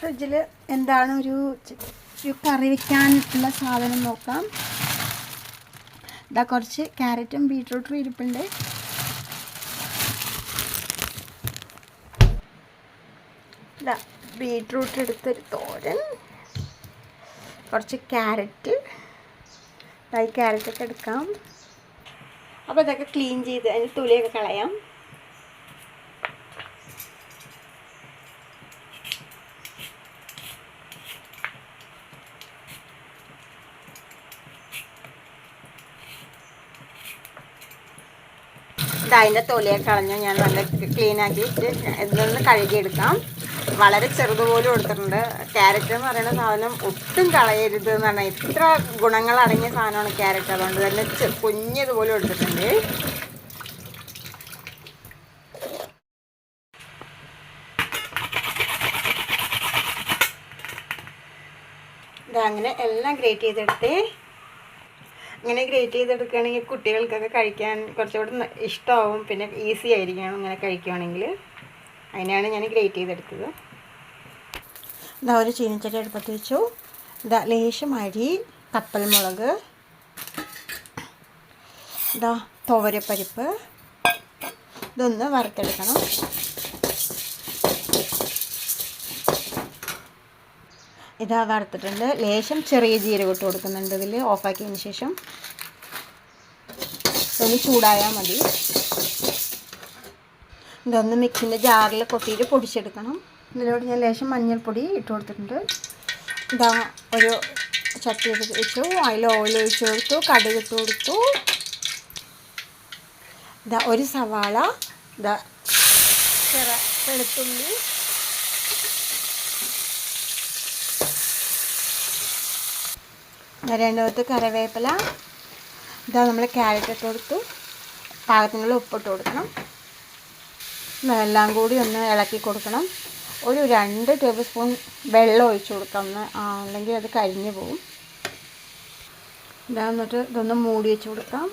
ഫ്രിഡ്ജിൽ എന്താണ് ഒരു ഒരു കറി വയ്ക്കാനുള്ള സാധനം നോക്കാം. ഇതാ കുറച്ച് ക്യാരറ്റും ബീട്രൂട്ടും ഇരിപ്പുണ്ട്. ഇതാ ബീട്രൂട്ട് എടുത്തൊരു തോരൻ. കുറച്ച് ക്യാരറ്റ്. ഈ ക്യാരറ്റൊക്കെ എടുക്കാം. അപ്പോൾ ഇതൊക്കെ ക്ലീൻ ചെയ്ത് അതിന് തുലിയൊക്കെ കളയാം. ഇത് അതിന്റെ തൊലിയൊക്കെ കളഞ്ഞു ഞാൻ നല്ല ക്ലീൻ ആക്കിയിട്ട് നിന്ന് കഴുകിയെടുക്കാം. വളരെ ചെറുതുപോലും എടുത്തിട്ടുണ്ട്. ക്യാരറ്റ് എന്ന് പറയുന്ന സാധനം ഒട്ടും കളയരുത് എന്നാണ്. ഇത്ര ഗുണങ്ങൾ അടങ്ങിയ സാധനമാണ് ക്യാരറ്റ്. അതുകൊണ്ട് തന്നെ കുഞ്ഞതുപോലും എടുത്തിട്ടുണ്ട്. ഇതാ അങ്ങനെ എല്ലാം ഗ്രേറ്റ് ചെയ്തെടുത്തേ ഇങ്ങനെ ഗ്രേറ്റ് ചെയ്തെടുക്കുകയാണെങ്കിൽ കുട്ടികൾക്കൊക്കെ കഴിക്കാൻ കുറച്ചുകൂടി ഇഷ്ടമാവും പിന്നെ ഈസി ആയിരിക്കണം ഇങ്ങനെ കഴിക്കുകയാണെങ്കിൽ അതിനാണ് ഞാൻ ഗ്രേറ്റ് ചെയ്തെടുത്തത്. ഇതാ ഒരു ചീനച്ചട്ടി അടുപ്പത്ത് വെച്ചു. ഇതാ ലേശം അരി കപ്പൽ മുളക് ഇതാ തോരപ്പരിപ്പ്. ഇതൊന്ന് വറുത്തെടുക്കണം. ഇതാ വറുത്തിട്ടുണ്ട്. ലേശം ചെറിയ ജീരകം ഇട്ട് കൊടുക്കുന്നുണ്ട് ഇതിൽ ഓഫാക്കിയതിന് ശേഷം ഒന്ന് ചൂടായാൽ മതി. ഇതൊന്ന് മിക്സിന്റെ ജാറിൽ കൊത്തിയിട്ട് പൊടിച്ചെടുക്കണം. ഇതിലോട്ട് ഞാൻ ലേശം മഞ്ഞൾപ്പൊടി ഇട്ട് കൊടുത്തിട്ടുണ്ട്. ഇതാ ഒരു ചട്ടി വെച്ചു. അതിൽ ഓയിൽ ഒഴിച്ച് കൊടുത്തു. കടുക് ഇട്ട് കൊടുത്തു. ഇതാ ഒരു സവാള. ഇതാ ചെറ വെളുത്തുള്ളി. രണ്ടാമത്തെ കറിവേപ്പില. ഇതാ നമ്മൾ ക്യാരറ്റ് ഇട്ട് കൊടുത്തു. പാകത്തിനുള്ള ഉപ്പിട്ട് കൊടുക്കണം. എല്ലാം കൂടി ഒന്ന് ഇളക്കി കൊടുക്കണം. ഒരു രണ്ട് ടേബിൾ സ്പൂൺ വെള്ളം ഒഴിച്ച് കൊടുക്കാം. ഒന്ന് അല്ലെങ്കിൽ അത് കരിഞ്ഞു പോകും ഇതാ എന്നിട്ട് ഇതൊന്ന് മൂടി വെച്ച് കൊടുക്കാം.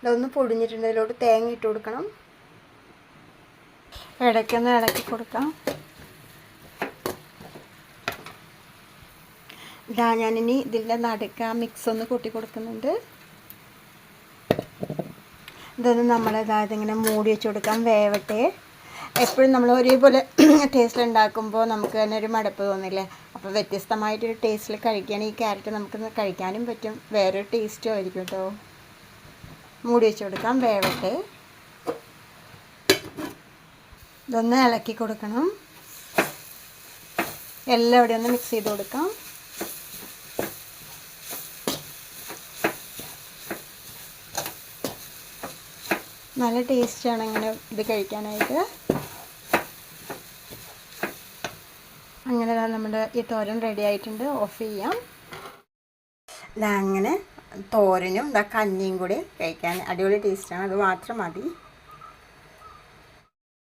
ഇതൊന്ന് പൊടിഞ്ഞിട്ടുണ്ട്. ഇതിലോട്ട് തേങ്ങ ഇട്ട് കൊടുക്കണം. ഇടയ്ക്കൊന്ന് ഇളക്കി കൊടുക്കാം. ഇതാ ഞാനിനി ഇതിന്റെ നടുക്ക് മിക്സ് ഒന്ന് കൂട്ടി കൊടുക്കുന്നുണ്ട്. ഇതൊന്ന് നമ്മൾ അതായത് ഇങ്ങനെ മൂടി വെച്ച് കൊടുക്കാം വേവട്ടെ. എപ്പോഴും നമ്മൾ ഒരേപോലെ ടേസ്റ്റിൽ ഉണ്ടാക്കുമ്പോൾ നമുക്ക് തന്നെ ഒരു മടുപ്പ് തോന്നില്ലേ? അപ്പോൾ വ്യത്യസ്തമായിട്ടൊരു ടേസ്റ്റിൽ കഴിക്കുകയാണെങ്കിൽ ഈ ക്യാരറ്റ് നമുക്ക് കഴിക്കാനും പറ്റും. വേറൊരു ടേസ്റ്റും ആയിരിക്കും കേട്ടോ മൂടി വെച്ച് കൊടുക്കാം വേവട്ടെ. ഇതൊന്ന് ഇളക്കി കൊടുക്കണം. എല്ലാം ഇവിടെ ഒന്ന് മിക്സ് ചെയ്ത് കൊടുക്കാം. നല്ല ടേസ്റ്റാണ് ഇങ്ങനെ ഇത് കഴിക്കാനായിട്ട്. അങ്ങനെ നമ്മുടെ ഈ തോരൻ റെഡി ആയിട്ടുണ്ട്. ഓഫ് ചെയ്യാം. അങ്ങനെ തോരനും ഇതാ കഞ്ഞിയും കൂടി കഴിക്കാൻ അടിപൊളി ടേസ്റ്റാണ് അത് മാത്രം മതി.